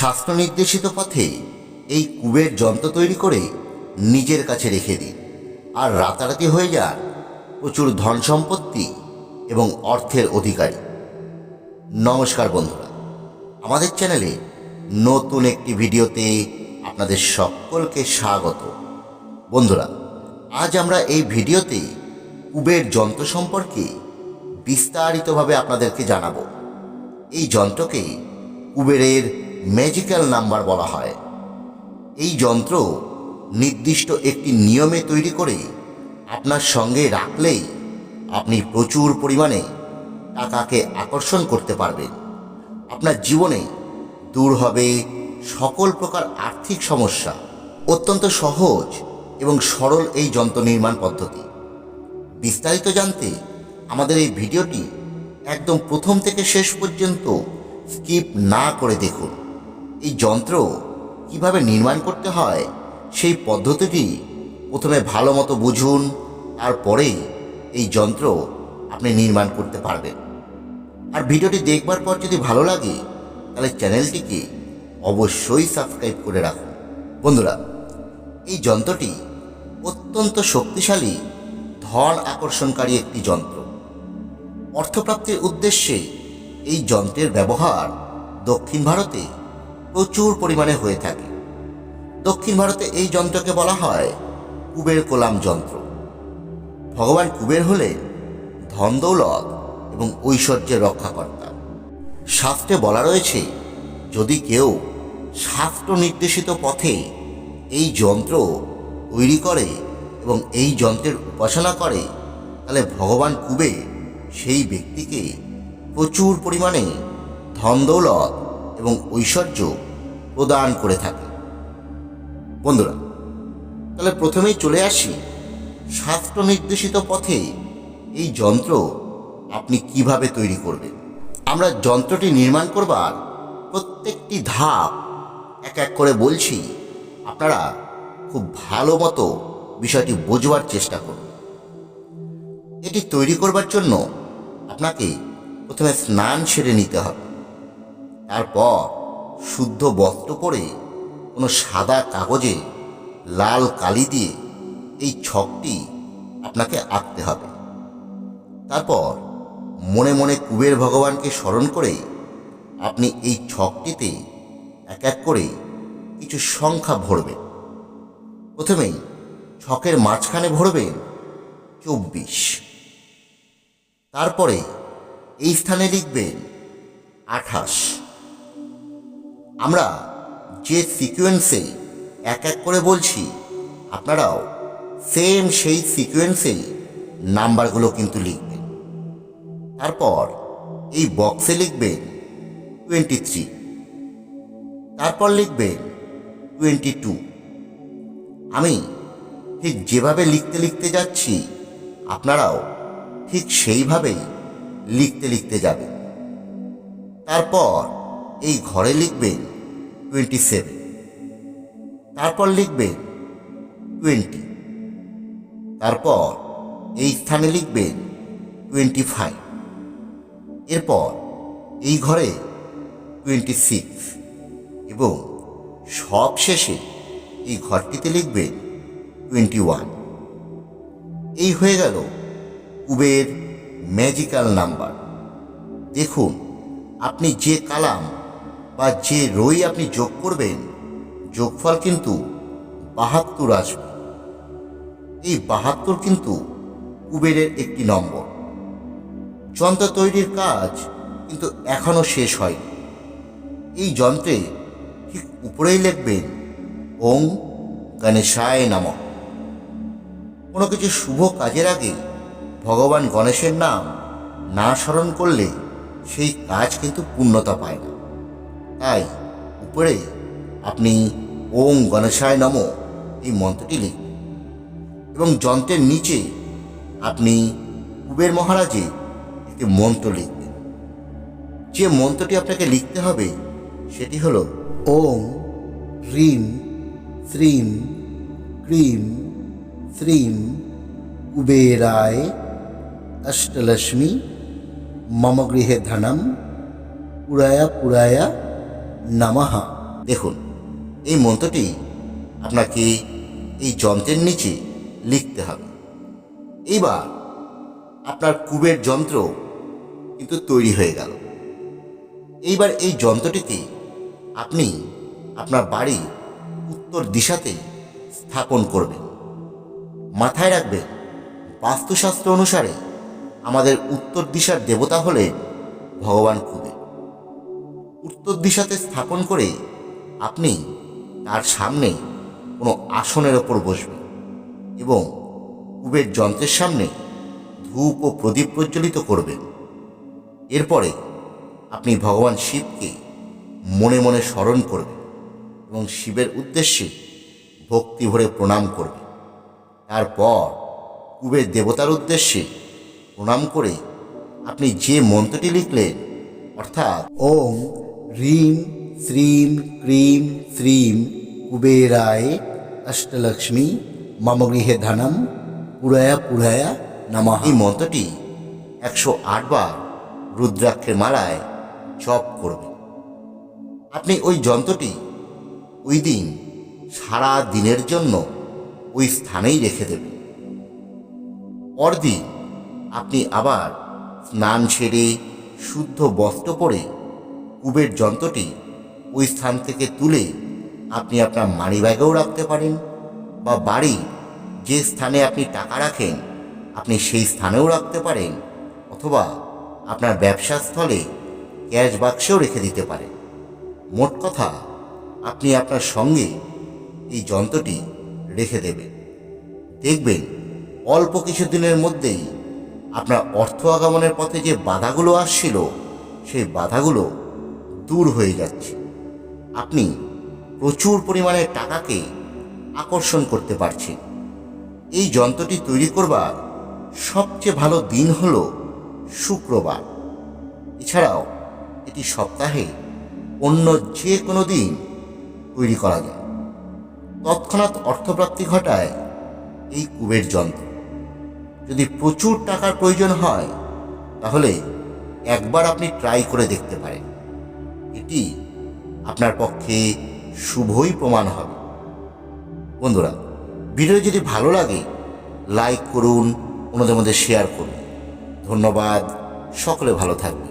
শাস্ত্র নির্দেশিত পথে এই কুবের যন্ত্র তৈরি করে নিজের কাছে রেখে দিন। আর রাতারাতি হয়ে যান প্রচুর ধন সম্পত্তি এবং অর্থের অধিকারী। নমস্কার বন্ধুরা, আমাদের চ্যানেলে নতুন একটি ভিডিওতে আপনাদের সকলকে স্বাগত। বন্ধুরা, আজ আমরা এই ভিডিওতে কুবের যন্ত্র সম্পর্কে বিস্তারিতভাবে আপনাদেরকে জানাব। এই যন্ত্রকে কুবেরের ম্যাজিক্যাল নাম্বার বলা হয়। এই যন্ত্র নির্দিষ্ট একটি নিয়মে তৈরি করে আপনার সঙ্গে রাখলেই আপনি প্রচুর পরিমাণে টাকাকে আকর্ষণ করতে পারবেন। আপনার জীবনে দূর হবে সকল প্রকার আর্থিক সমস্যা, অত্যন্ত সহজ এবং সরল এই যন্ত্র নির্মাণ পদ্ধতি। বিস্তারিত জানতে আমাদের এই ভিডিওটি একদম প্রথম থেকে শেষ পর্যন্ত স্কিপ না করে দেখুন। এই যন্ত্র কীভাবে নির্মাণ করতে হয়, সেই পদ্ধতিটি প্রথমে ভালো মতো বুঝুন আর পরেই এই যন্ত্র আপনি নির্মাণ করতে পারবেন। আর ভিডিওটি দেখবার পর যদি ভালো লাগে, তাহলে চ্যানেলটিকে অবশ্যই সাবস্ক্রাইব করে রাখুন। বন্ধুরা, এই যন্ত্রটি অত্যন্ত শক্তিশালী, ধন আকর্ষণকারী একটি যন্ত্র। অর্থপ্রাপ্তির উদ্দেশ্যে এই যন্ত্রের ব্যবহার দক্ষিণ ভারতে প্রচুর পরিমাণে হয়ে থাকে। দক্ষিণ ভারতে এই যন্ত্রকে বলা হয় কুবের কোলাম যন্ত্র। ভগবান কুবের হলেন ধন দৌলত এবং ঐশ্বর্যের রক্ষাকর্তা। শাস্ত্রে বলা রয়েছে, যদি কেউ শাস্ত্র নির্দেশিত পথে এই যন্ত্র তৈরি করে এবং এই যন্ত্রের উপাসনা করে, তাহলে ভগবান কুবে সেই ব্যক্তিকে প্রচুর পরিমাণে ধন দৌলত এবং ঐশ্বর্য প্রদান করে থাকে। বন্ধুরা, তাহলে প্রথমেই চলে আসি শাস্ত্র নির্দেশিত পথে এই যন্ত্র আপনি কীভাবে তৈরি করবেন। আমরা যন্ত্রটি নির্মাণ করবার প্রত্যেকটি ধাপ এক এক করে বলছি, আপনারা খুব ভালো মতো বিষয়টি বোঝবার চেষ্টা করুন। এটি তৈরি করবার জন্য আপনাকে প্রথমে স্নান সেরে নিতে হবে। তারপর শুদ্ধ বস্ত্র করে কোনো সাদা কাগজে লাল কালি দিয়ে এই ছকটি আপনাকে আঁকতে হবে। তারপর মনে মনে কুবের ভগবানকে স্মরণ করে আপনি এই ছকটিতে এক এক করে কিছু সংখ্যা ভরবেন। প্রথমেই ছকের মাঝখানে ভরবেন চব্বিশ। তারপরে এই স্থানে লিখবেন আঠাশ। আমরা যে সিকোয়েন্সে এক এক করে বলছি, আপনারাও সেম সেই সিকোয়েন্সে নাম্বারগুলো কিন্তু লিখবেন। তারপর এই বক্সে লিখবেন টোয়েন্টি থ্রি তারপর লিখবেন টোয়েন্টি টু আমি ঠিক যেভাবে লিখতে লিখতে যাচ্ছি, আপনারাও ঠিক সেইভাবেই লিখতে লিখতে যাবেন। তারপর এই ঘরে লিখবে টোয়েন্টি সেভেন তারপর লিখবে টোয়েন্টি তারপর এই স্থানে লিখবে টোয়েন্টি ফাইভ এরপর এই ঘরে টোয়েন্টি সিক্স এবং সব শেষে এই ঘরটিতে লিখবে টোয়েন্টি ওয়ান এই হয়ে গেল কুবের ম্যাজিক্যাল নাম্বার দেখুন, আপনি যে কালাম বা যে রই আপনি যোগ করবেন, যোগফল কিন্তু বাহাত্তর আসবে। এই বাহাত্তর কিন্তু কুবেরের একটি নম্বর। যন্ত্র তৈরির কাজ কিন্তু এখনও শেষ হয়নি। এই যন্ত্রে ঠিক উপরেই লিখবেন, ওং গণেশায় নামক কোনো কিছু শুভ কাজের আগে ভগবান গণেশের নাম না স্মরণ করলে সেই কাজ কিন্তু পূর্ণতা পায় না। তাই উপরে, আপনি ওম গণেশায় নম, এই মন্ত্রটি লিখবেন এবং যন্ত্রের নিচে আপনি কুবের মহারাজে একটি মন্ত্র লিখবেন। যে মন্ত্রটি আপনাকে লিখতে হবে, সেটি হলো ওং হ্রিম শ্রীম ক্রিম শ্রীম কুবেরায় অষ্টলক্ষ্মী মম গৃহে ধনম পুরায়া পুরায়া নমঃ দেখুন, এই মন্ত্রটি আপনাকে এই যন্ত্রের নিচে লিখতে হবে। এইবার আপনার কুবের যন্ত্র কিন্তু তৈরি হয়ে গেল। এইবার এই যন্ত্রটিকে আপনি আপনার বাড়ি উত্তর দিশাতে স্থাপন করবেন। মাথায় রাখবেন, বাস্তুশাস্ত্র অনুসারে আমাদের উত্তর দিশার দেবতা হলেন ভগবান কুবের। উত্তর দিশাতে স্থাপন করে আপনি তার সামনে কোনো আসনের ওপর বসবেন এবং কুবের যন্ত্রের সামনে ধূপ ও প্রদীপ প্রজ্বলিত করবেন। এরপরে আপনি ভগবান শিবকে মনে মনে স্মরণ করবেন এবং শিবের উদ্দেশ্যে ভক্তি ভরে প্রণাম করবেন। তারপর কুবের দেবতার উদ্দেশ্যে প্রণাম করে আপনি যে মন্ত্রটি লিখলেন, অর্থাৎ ওম হ্রিম শ্রীম ক্রিম শ্রীম কুবেরায় অষ্টলক্ষ্মী মম গৃহে ধনম পুরয়া পুরয়া নমঃ এই মন্ত্রটি একশো আট বার রুদ্রাক্ষের মালায় জপ করবেন আপনি ওই যন্ত্রটি ওই দিন সারা দিনের জন্য ওই স্থানেই রেখে দেবেন। পরদিন আপনি আবার স্নান সেরে শুদ্ধ বস্ত্র পরে কুবের যন্ত্রটি ওই স্থান থেকে তুলে আপনি আপনার মানিব্যাগেও রাখতে পারেন বা বাড়ি যে স্থানে আপনি টাকা রাখেন, আপনি সেই স্থানেও রাখতে পারেন অথবা আপনার ব্যবসা স্থলে ক্যাশ বাক্সেও রেখে দিতে পারেন। মোট কথা, আপনি আপনার সঙ্গে এই যন্ত্রটি রেখে দেবেন। দেখবেন, অল্প কিছুদিনের মধ্যেই আপনার অর্থ আগমনের পথে যে বাধাগুলো আসছিল, সেই বাধাগুলো দূর হয়ে যাচ্ছে। আপনি প্রচুর পরিমাণে টাকাকে আকর্ষণ করতে পারছেন। এই যন্ত্রটি তৈরি করবার সবচেয়ে ভালো দিন হল শুক্রবার। এছাড়াও এটি সপ্তাহে অন্য যে কোনো দিন তৈরি করা যায়। তৎক্ষণাৎ অর্থপ্রাপ্তি ঘটায় এই কুবের যন্ত্র। যদি প্রচুর টাকার প্রয়োজন হয়, তাহলে একবার আপনি ট্রাই করে দেখতে পারেন। এটি আপনার পক্ষে শুভই প্রমাণ হবে। বন্ধুরা, ভিডিও যদি ভালো লাগে লাইক করুন, অন্যদের মধ্যে শেয়ার করুন। ধন্যবাদ, সকলে ভালো থাকবে